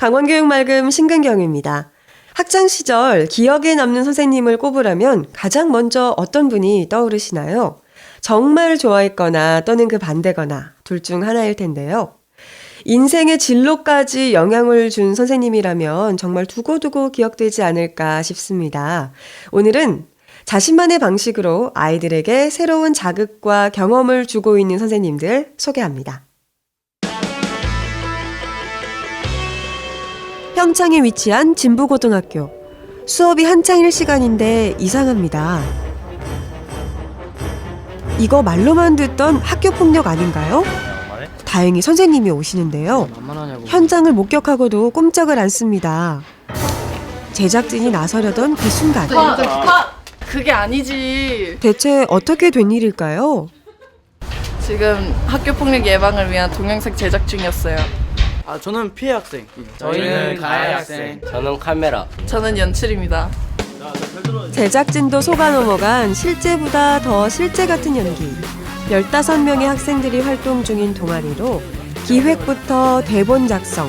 강원교육말금 신근경입니다. 학창 시절 기억에 남는 선생님을 꼽으라면 가장 먼저 어떤 분이 떠오르시나요? 정말 좋아했거나 또는 그 반대거나 둘 중 하나일 텐데요. 인생의 진로까지 영향을 준 선생님이라면 정말 두고두고 기억되지 않을까 싶습니다. 오늘은 자신만의 방식으로 아이들에게 새로운 자극과 경험을 주고 있는 선생님들 소개합니다. 평창에 위치한 진부고등학교. 수업이 한창일 시간인데 이상합니다. 이거 말로만 듣던 학교 폭력 아닌가요? 다행히 선생님이 오시는데요. 현장을 목격하고도 꼼짝을 않습니다. 제작진이 나서려던 그 순간 파, 파, 그게 아니지. 대체 어떻게 된 일일까요? 지금 학교 폭력 예방을 위한 동영상 제작 중이었어요. 아 저는 피해 학생. 저희는 가해 학생. 저는 카메라. 저는 연출입니다. 제작진도 속아 넘어간 실제보다 더 실제 같은 연기. 15명의 학생들이 활동 중인 동아리로 기획부터 대본 작성,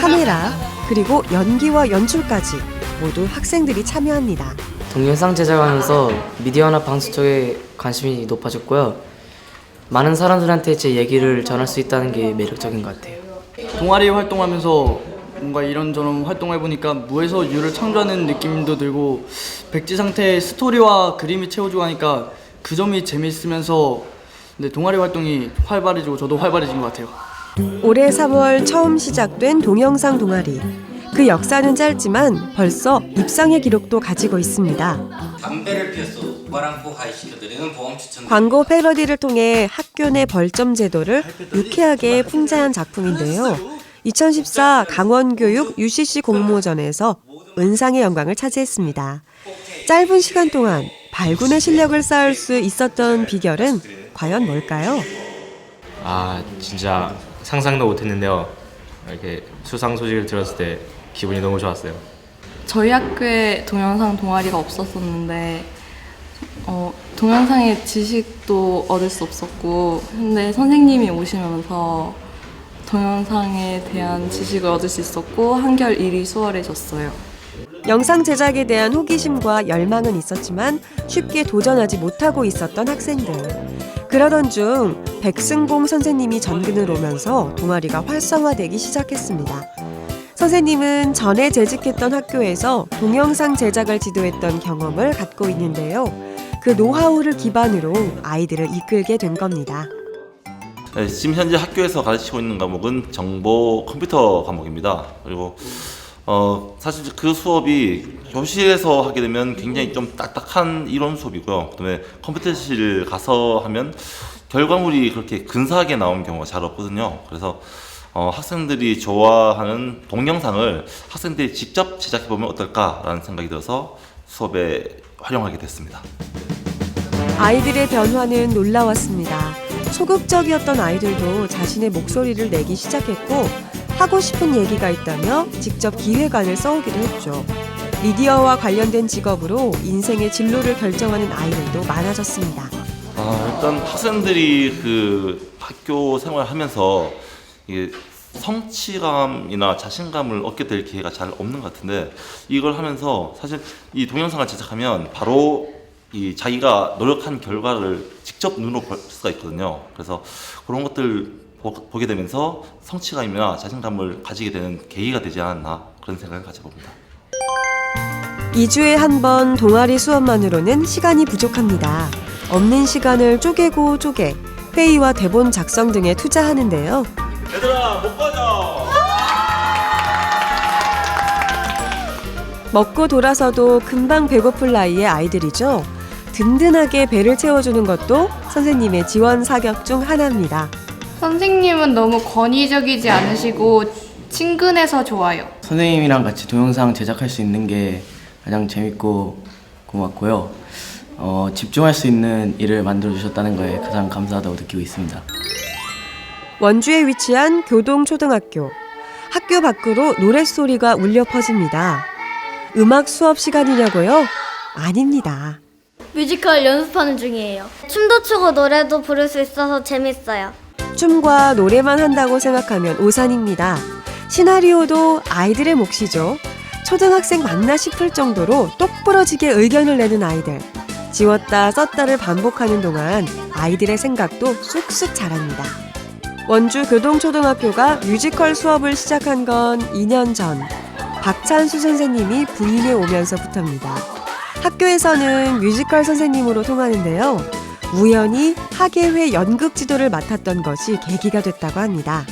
카메라, 그리고 연기와 연출까지 모두 학생들이 참여합니다. 동영상 제작하면서 미디어나 방송 쪽에 관심이 높아졌고요. 많은 사람들한테 제 얘기를 전할 수 있다는 게 매력적인 것 같아요. 동아리 활동하면서 뭔가 이런저런 활동을 해보니까 무에서 유를 창조하는 느낌도 들고 백지 상태의 스토리와 그림이 채워지고 하니까 그 점이 재미있으면서 근데 동아리 활동이 활발해지고 저도 활발해진 것 같아요. 올해 3월 처음 시작된 동영상 동아리. 그 역사는 짧지만 벌써 입상의 기록도 가지고 있습니다. 담배를 가입시켜드리는 보험 추천 광고 패러디를 통해 학교 내 벌점 제도를 유쾌하게 풍자한 작품인데요. 2014 강원교육 UCC 공모전에서 은상의 영광을 차지했습니다. 짧은 시간 동안 발군의 실력을 쌓을 수 있었던 비결은 과연 뭘까요? 아 진짜 상상도 못했는데요. 이렇게 수상 소식을 들었을 때 기분이 너무 좋았어요. 저희 학교에 동영상 동아리가 없었었는데 어, 동영상의 지식도 얻을 수 없었고 근데 선생님이 오시면서 동영상에 대한 지식을 얻을 수 있었고 한결 일이 수월해졌어요. 영상 제작에 대한 호기심과 열망은 있었지만 쉽게 도전하지 못하고 있었던 학생들. 그러던 중 백승봉 선생님이 전근을 오면서 동아리가 활성화되기 시작했습니다. 선생님은 전에 재직했던 학교에서 동영상 제작을 지도했던 경험을 갖고 있는데요. 그 노하우를 기반으로 아이들을 이끌게 된 겁니다. 네, 지금 현재 학교에서 가르치고 있는 과목은 정보 컴퓨터 과목입니다. 그리고 어, 사실 그 수업이 교실에서 하게 되면 굉장히 좀 딱딱한 이론 수업이고요. 그다음에 컴퓨터실 가서 하면 결과물이 그렇게 근사하게 나오는 경우가 잘 없거든요. 그래서 어, 학생들이 좋아하는 동영상을 학생들이 직접 제작해 보면 어떨까라는 생각이 들어서 수업에 활용하게 됐습니다. 아이들의 변화는 놀라웠습니다. 소극적이었던 아이들도 자신의 목소리를 내기 시작했고 하고 싶은 얘기가 있다며 직접 기획안을 써오기도 했죠. 미디어와 관련된 직업으로 인생의 진로를 결정하는 아이들도 많아졌습니다. 아, 일단 학생들이 그 학교 생활하면서 성취감이나 자신감을 얻게 될 기회가 잘 없는 것 같은데 이걸 하면서 사실 이 동영상을 제작하면 바로 이 자기가 노력한 결과를 직접 눈으로 볼 수가 있거든요. 그래서 그런 것들 보, 보게 되면서 성취감이나 자신감을 가지게 되는 계기가 되지 않았나 그런 생각을 가져봅니다. 2주에 한 번 동아리 수업만으로는 시간이 부족합니다. 없는 시간을 쪼개고 쪼개 회의와 대본 작성 등에 투자하는데요. 얘들아 못 가자. 먹고 돌아서도 금방 배고플 나이의 아이들이죠. 든든하게 배를 채워주는 것도 선생님의 지원 사격 중 하나입니다. 선생님은 너무 권위적이지 않으시고 친근해서 좋아요. 선생님이랑 같이 동영상 제작할 수 있는 게 가장 재밌고 고맙고요. 어, 집중할 수 있는 일을 만들어 주셨다는 거에 가장 감사하다고 느끼고 있습니다. 원주에 위치한 교동초등학교. 학교 밖으로 노랫소리가 울려 퍼집니다. 음악 수업 시간이냐고요? 아닙니다. 뮤지컬 연습하는 중이에요. 춤도 추고 노래도 부를 수 있어서 재밌어요. 춤과 노래만 한다고 생각하면 오산입니다. 시나리오도 아이들의 몫이죠. 초등학생 맞나 싶을 정도로 똑부러지게 의견을 내는 아이들. 지웠다 썼다를 반복하는 동안 아이들의 생각도 쑥쑥 자랍니다. 원주 교동초등학교가 뮤지컬 수업을 시작한 건 2년 전. 박찬수 선생님이 부임해 오면서부터입니다. 학교에서는 뮤지컬 선생님으로 통하는데요. 우연히 학예회 연극 지도를 맡았던 것이 계기가 됐다고 합니다.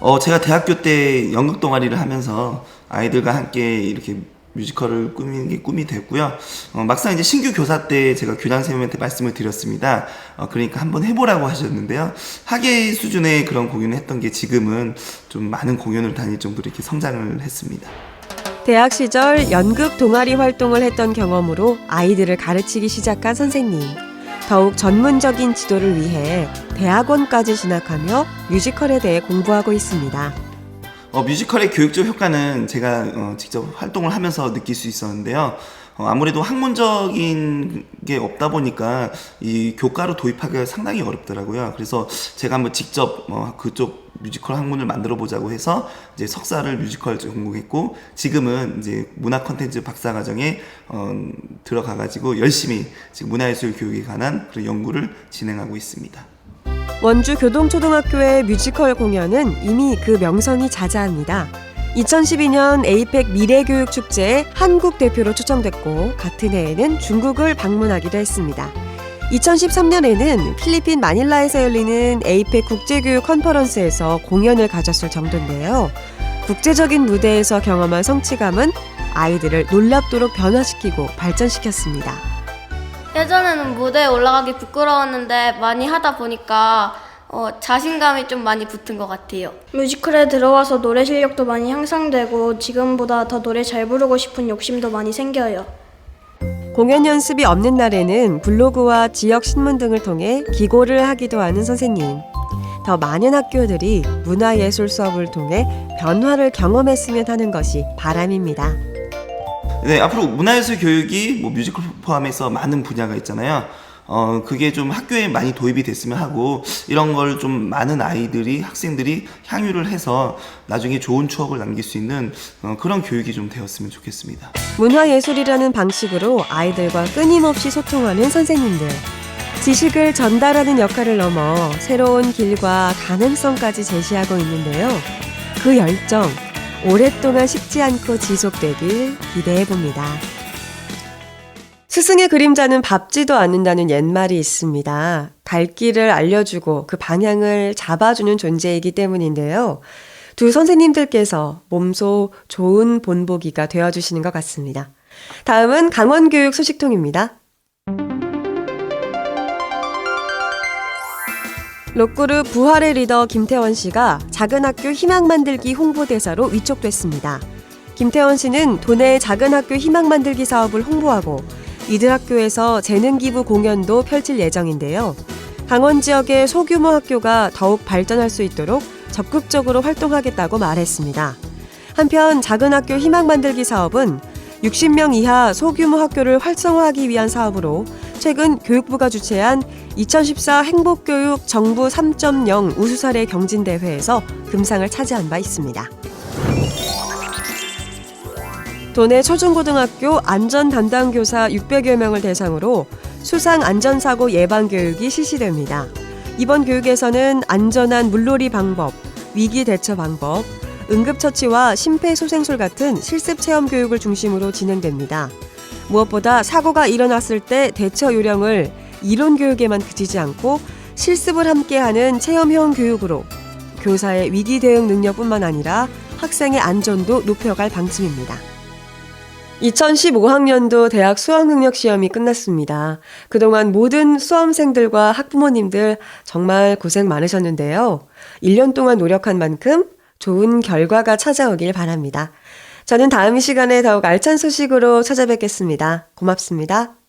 어, 제가 대학교 때 연극 동아리를 하면서 아이들과 함께 이렇게 뮤지컬을 꾸미는 게 꿈이 됐고요. 어, 막상 이제 신규 교사 때 제가 교장 선생님한테 말씀을 드렸습니다. 어, 그러니까 한번 해보라고 하셨는데요. 학예 수준의 그런 공연을 했던 게 지금은 좀 많은 공연을 다닐 정도로 이렇게 성장을 했습니다. 대학 시절 연극 동아리 활동을 했던 경험으로 아이들을 가르치기 시작한 선생님. 더욱 전문적인 지도를 위해 대학원까지 진학하며 뮤지컬에 대해 공부하고 있습니다. 어, 뮤지컬의 교육적 효과는 제가 어, 직접 활동을 하면서 느낄 수 있었는데요. 어, 아무래도 학문적인 게 없다 보니까 이 교과로 도입하기가 상당히 어렵더라고요. 그래서 제가 한번 직접 어, 그쪽 뮤지컬 학문을 만들어 보자고 해서 이제 석사를 뮤지컬 전공했고 지금은 이제 문화 콘텐츠 박사 과정에 어, 들어가 가지고 열심히 지금 문화예술 교육에 관한 그런 연구를 진행하고 있습니다. 원주 교동초등학교의 뮤지컬 공연은 이미 그 명성이 자자합니다. 2012년 에이펙 미래교육 축제에 한국 대표로 초청됐고 같은 해에는 중국을 방문하기도 했습니다. 2013년에는 필리핀 마닐라에서 열리는 에이펙 국제교육 컨퍼런스에서 공연을 가졌을 정도인데요. 국제적인 무대에서 경험한 성취감은 아이들을 놀랍도록 변화시키고 발전시켰습니다. 예전에는 무대에 올라가기 부끄러웠는데 많이 하다 보니까 어, 자신감이 좀 많이 붙은 것 같아요. 뮤지컬에 들어와서 노래 실력도 많이 향상되고 지금보다 더 노래 잘 부르고 싶은 욕심도 많이 생겨요. 공연 연습이 없는 날에는 블로그와 지역 신문 등을 통해 기고를 하기도 하는 선생님. 더 많은 학교들이 문화예술 수업을 통해 변화를 경험했으면 하는 것이 바람입니다. 네, 앞으로 문화예술 교육이 뭐 뮤지컬 포함해서 많은 분야가 있잖아요. 어, 그게 좀 학교에 많이 도입이 됐으면 하고, 이런 걸 좀 많은 아이들이, 학생들이 향유를 해서 나중에 좋은 추억을 남길 수 있는 어, 그런 교육이 좀 되었으면 좋겠습니다. 문화예술이라는 방식으로 아이들과 끊임없이 소통하는 선생님들. 지식을 전달하는 역할을 넘어 새로운 길과 가능성까지 제시하고 있는데요. 그 열정, 오랫동안 식지 않고 지속되길 기대해 봅니다. 스승의 그림자는 밟지도 않는다는 옛말이 있습니다. 갈 길을 알려주고 그 방향을 잡아주는 존재이기 때문인데요. 두 선생님들께서 몸소 좋은 본보기가 되어주시는 것 같습니다. 다음은 강원교육 소식통입니다. 록그룹 부활의 리더 김태원 씨가 작은 학교 희망 만들기 홍보대사로 위촉됐습니다. 김태원 씨는 도내 작은 학교 희망 만들기 사업을 홍보하고 이들 학교에서 재능 기부 공연도 펼칠 예정인데요. 강원 지역의 소규모 학교가 더욱 발전할 수 있도록 적극적으로 활동하겠다고 말했습니다. 한편 작은 학교 희망 만들기 사업은 60명 이하 소규모 학교를 활성화하기 위한 사업으로 최근 교육부가 주최한 2014 행복교육 정부 3.0 우수사례 경진대회에서 금상을 차지한 바 있습니다. 도내 초중고등학교 안전 담당 교사 600여 명을 대상으로 수상 안전사고 예방 교육이 실시됩니다. 이번 교육에서는 안전한 물놀이 방법, 위기 대처 방법, 응급처치와 심폐소생술 같은 실습 체험 교육을 중심으로 진행됩니다. 무엇보다 사고가 일어났을 때 대처 요령을 이론 교육에만 그치지 않고 실습을 함께하는 체험형 교육으로 교사의 위기 대응 능력뿐만 아니라 학생의 안전도 높여갈 방침입니다. 2015학년도 대학 수학능력 시험이 끝났습니다. 그동안 모든 수험생들과 학부모님들 정말 고생 많으셨는데요. 1년 동안 노력한 만큼 좋은 결과가 찾아오길 바랍니다. 저는 다음 시간에 더욱 알찬 소식으로 찾아뵙겠습니다. 고맙습니다.